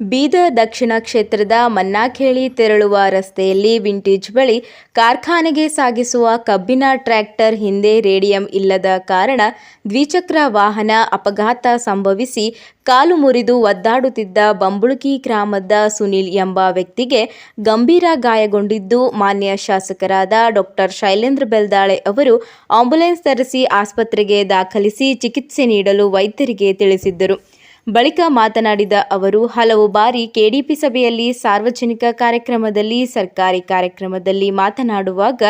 ಬೀದರ್ ದಕ್ಷಿಣ ಕ್ಷೇತ್ರದ ಮನ್ನಾಖೇಳಿ ತೆರಳುವ ರಸ್ತೆಯಲ್ಲಿ ವಿಂಟೇಜ್ ಬಳಿ ಕಾರ್ಖಾನೆಗೆ ಸಾಗಿಸುವ ಕಬ್ಬಿನ ಟ್ರ್ಯಾಕ್ಟರ್ ಹಿಂದೆ ರೇಡಿಯಂ ಇಲ್ಲದ ಕಾರಣ ದ್ವಿಚಕ್ರ ವಾಹನ ಅಪಘಾತ ಸಂಭವಿಸಿ ಕಾಲು ಮುರಿದು ಒದ್ದಾಡುತ್ತಿದ್ದ ಬಂಬುಳುಕಿ ಗ್ರಾಮದ ಸುನಿಲ್ ಎಂಬ ವ್ಯಕ್ತಿಗೆ ಗಂಭೀರ ಗಾಯಗೊಂಡಿದ್ದು ಮಾನ್ಯ ಶಾಸಕರಾದ ಡಾಕ್ಟರ್ ಶೈಲೇಂದ್ರ ಬೆಲ್ದಾಳೆ ಅವರು ಆಂಬ್ಯುಲೆನ್ಸ್ ತರಿಸಿ ಆಸ್ಪತ್ರೆಗೆ ದಾಖಲಿಸಿ ಚಿಕಿತ್ಸೆ ನೀಡಲು ವೈದ್ಯರಿಗೆ ತಿಳಿಸಿದ್ದರು. ಬಳಿಕ ಮಾತನಾಡಿದ ಅವರು, ಹಲವು ಬಾರಿ ಕೆಡಿಪಿ ಸಭೆಯಲ್ಲಿ ಸಾರ್ವಜನಿಕ ಕಾರ್ಯಕ್ರಮದಲ್ಲಿ, ಸರ್ಕಾರಿ ಕಾರ್ಯಕ್ರಮದಲ್ಲಿ ಮಾತನಾಡುವಾಗ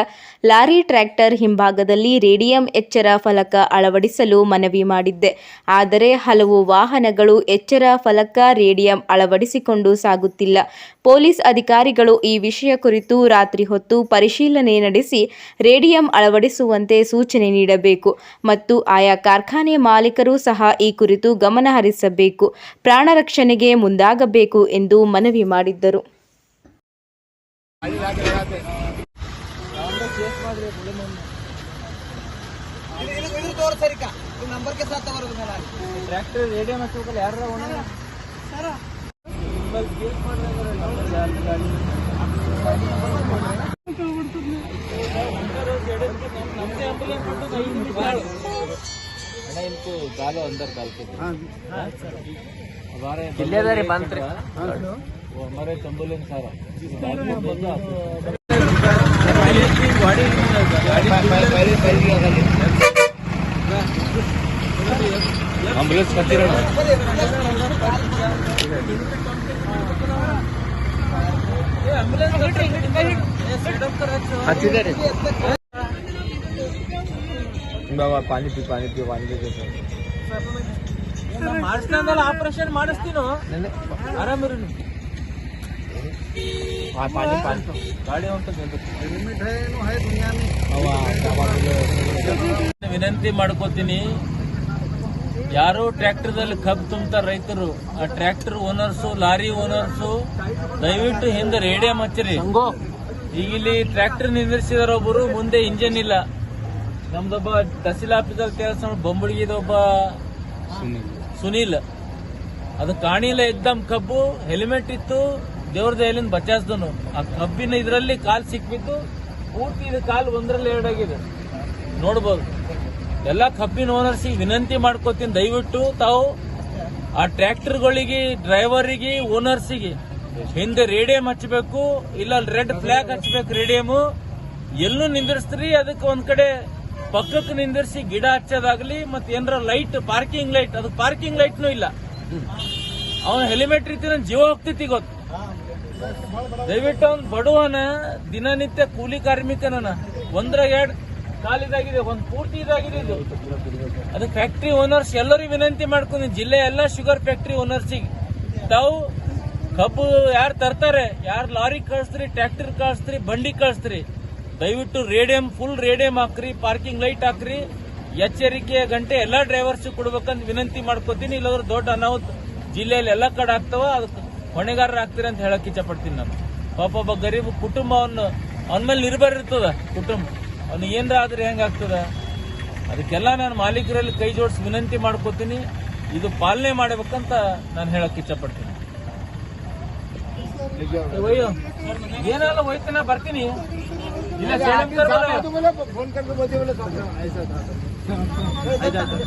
ಲಾರಿ ಟ್ರ್ಯಾಕ್ಟರ್ ಹಿಂಭಾಗದಲ್ಲಿ ರೇಡಿಯಂ ಎಚ್ಚರ ಫಲಕ ಅಳವಡಿಸಲು ಮನವಿ ಮಾಡಿದ್ದೆ. ಆದರೆ ಹಲವು ವಾಹನಗಳು ಎಚ್ಚರ ಫಲಕ ರೇಡಿಯಂ ಅಳವಡಿಸಿಕೊಂಡು ಸಾಗುತ್ತಿಲ್ಲ. ಪೊಲೀಸ್ ಅಧಿಕಾರಿಗಳು ಈ ವಿಷಯ ಕುರಿತು ರಾತ್ರಿ ಹೊತ್ತು ಪರಿಶೀಲನೆ ನಡೆಸಿ ರೇಡಿಯಂ ಅಳವಡಿಸುವಂತೆ ಸೂಚನೆ ನೀಡಬೇಕು. ಮತ್ತು ಆಯಾ ಕಾರ್ಖಾನೆ ಮಾಲೀಕರು ಸಹ ಈ ಕುರಿತು ಗಮನ ಹರಿಸಬೇಕು ಪ್ರಾಣ ರಕ್ಷಣೆಗೆ ಮುಂದಾಗಬೇಕು ಎಂದು ಮನವಿ ಮಾಡಿದ್ದರು. ಅಣ್ಣ ಇನ್ಕು ಅಂದರ್ ಹಚ್ಚಿದ್ದಾರೆ. ಬಾಬಾ ಪಾನಿ ಪಿ ಪಾನಿ ಪಿ ಪಾನಿ ಪಿ ಮಾಡಿಸ್ಕೊಂಡಲ್ಲ ಆಪರೇಷನ್ ಮಾಡಿಸ್ತೀನೋ ಆರಾಮಿರು पाणी पाणी गाडी ವಿನಂತಿ ಮಾಡ್ಕೋತೀನಿ ಯಾರು ಟ್ರ್ಯಾಕ್ಟರ್ದಲ್ಲಿ ಕಬ್ಬು ತುಂಬ್ತಾರ ರೈತರು ಆ ಟ್ರ್ಯಾಕ್ಟರ್ ಓನರ್ಸು ಲಾರಿ ಓನರ್ಸು ದಯವಿಟ್ಟು ಹಿಂದೆ ರೇಡಿಯಂ ಹಚ್ಚಿರಿ ಈಗ ಇಲ್ಲಿ ಟ್ರ್ಯಾಕ್ಟರ್ ನಿಂದಿರಿಸಿದಾರ ಒಬ್ಬರು ಮುಂದೆ ಇಂಜನ್ ಇಲ್ಲ ನಮ್ದೊಬ್ಬ ತಹಸೀಲ್ ಆಫೀಸರ್ ಕೆಲಸ ಬೊಂಬಳಿಗಿದೊಬ್ಬ ಸುನೀಲ್. ಅದು ಕಾಣಿಲ್ಲ ಎಕ್ದಮ್ ಕಬ್ಬು ಹೆಲ್ಮೆಟ್ ಇತ್ತು ದೇವ್ರ ದಯಲಿಂದ ಬಚಾಸ್ದನು ಆ ಕಬ್ಬಿನ ಇದರಲ್ಲಿ ಕಾಲ್ ಸಿಕ್ಬಿದ್ದು ಪೂರ್ತಿ ಇದು ಕಾಲ್ ಒಂದರಲ್ಲಿ ಎರಡಾಗಿದೆ. ನೋಡ್ಬೋದು. ಎಲ್ಲ ಕಬ್ಬಿನ ಓನರ್ಸಿಗೆ ವಿನಂತಿ ಮಾಡ್ಕೋತೀನಿ. ದಯವಿಟ್ಟು ತಾವು ಆ ಟ್ರ್ಯಾಕ್ಟರ್ಗಳಿಗೆ ಡ್ರೈವರಿಗೆ ಓನರ್ಸಿಗೆ ಹಿಂದೆ ರೇಡಿಯಂ ಹಚ್ಚಬೇಕು ಇಲ್ಲ ರೆಡ್ ಫ್ಲಾಗ್ ಹಚ್ಚಬೇಕು ರೇಡಿಯಮು. ಎಲ್ಲೂ ನಿಂದಿರಿಸ್ತೀರಿ ಅದಕ್ಕೆ ಒಂದ್ ಕಡೆ ಪಕ್ಕಕ್ಕೆ ನಿಂದಿರಿಸಿ ಗಿಡ ಹಚ್ಚೋದಾಗ್ಲಿ ಮತ್ತೆ ಏನಾರ ಲೈಟ್ ಪಾರ್ಕಿಂಗ್ ಲೈಟ್ ಅದಕ್ಕೆ ಪಾರ್ಕಿಂಗ್ ಲೈಟ್ನು ಇಲ್ಲ. ಅವನ ಹೆಲಿಮೆಟ್ ರೀತಿ ನನ್ ಜೀವ ಹೋಗ್ತೈತಿ ಗೊತ್ತು ದಯವಿಟ್ಟು ಅವ್ನು ಬಡವನ ದಿನನಿತ್ಯ ಕೂಲಿ ಕಾರ್ಮಿಕನ ಒಂದ್ರಾಗ ಎರಡ್ ಕಾಲಿದಾಗಿದೆ, ಒಂದ್ ಪೂರ್ತಿ ಇದಾಗಿದೆ ಇದು. ಅದು ಫ್ಯಾಕ್ಟ್ರಿ ಓನರ್ಸ್ ಎಲ್ಲರಿಗೂ ವಿನಂತಿ ಮಾಡ್ಕೊಂಡು, ಜಿಲ್ಲೆ ಎಲ್ಲ ಶುಗರ್ ಫ್ಯಾಕ್ಟ್ರಿ ಓನರ್ಸಿಗೆ ತಾವು ಕಬ್ಬು ಯಾರು ತರ್ತಾರೆ, ಯಾರು ಲಾರಿ ಕಳಿಸ್ತ್ರಿ ಟ್ರ್ಯಾಕ್ಟರ್ ಕಳಿಸ್ತ್ರಿ ಬಂಡಿ ಕಳಿಸ್ತ್ರಿ ದಯವಿಟ್ಟು ರೇಡಿಯಂ ಫುಲ್ ರೇಡಿಯಂ ಹಾಕ್ರಿ ಪಾರ್ಕಿಂಗ್ ಲೈಟ್ ಹಾಕ್ರಿ. ಎಚ್ಚರಿಕೆಯ ಗಂಟೆ ಎಲ್ಲಾ ಡ್ರೈವರ್ಸ್ ಕೊಡ್ಬೇಕಂತ ವಿನಂತಿ ಮಾಡ್ಕೋತೀನಿ. ಇಲ್ಲಾಂದ್ರೆ ದೊಡ್ಡ ಅನಾಹುತ. ಜಿಲ್ಲೆಯಲ್ಲಿ ಎಲ್ಲ ಕಡೆ ಆಗ್ತಾವ, ಅದಕ್ಕೆ ಹೊಣೆಗಾರರು ಆಗ್ತೀರಿ ಅಂತ ಹೇಳಕ್ ಇಚ್ಛಪಡ್ತೀನಿ ನಾನು. ಪಾಪ ಒಬ್ಬ ಗರೀಬ್ ಕುಟುಂಬ ಅವನು ಅವನ ಮೇಲೆ ನಿರ್ಭರ ಇರ್ತದ ಕುಟುಂಬ. ಅವ್ನು ಏನ್ರ ಆದ್ರೆ ಹೆಂಗಾಗ್ತದ ಅದಕ್ಕೆಲ್ಲ ನಾನು ಮಾಲೀಕರಲ್ಲಿ ಕೈ ಜೋಡಿಸಿ ವಿನಂತಿ ಮಾಡ್ಕೋತೀನಿ. ಇದು ಪಾಲನೆ ಮಾಡಬೇಕಂತ ನಾನು ಹೇಳಕ್ ಇಚ್ಛಪಡ್ತೀನಿ. ಏನಲ್ಲ ಹೋಯ್ತಾನ ಬರ್ತೀನಿ. ಇಲ್ಲ ಸೇಡಂ ಸರ್ ಬರೋ. ಆಯ್ತಾಯ್ತು.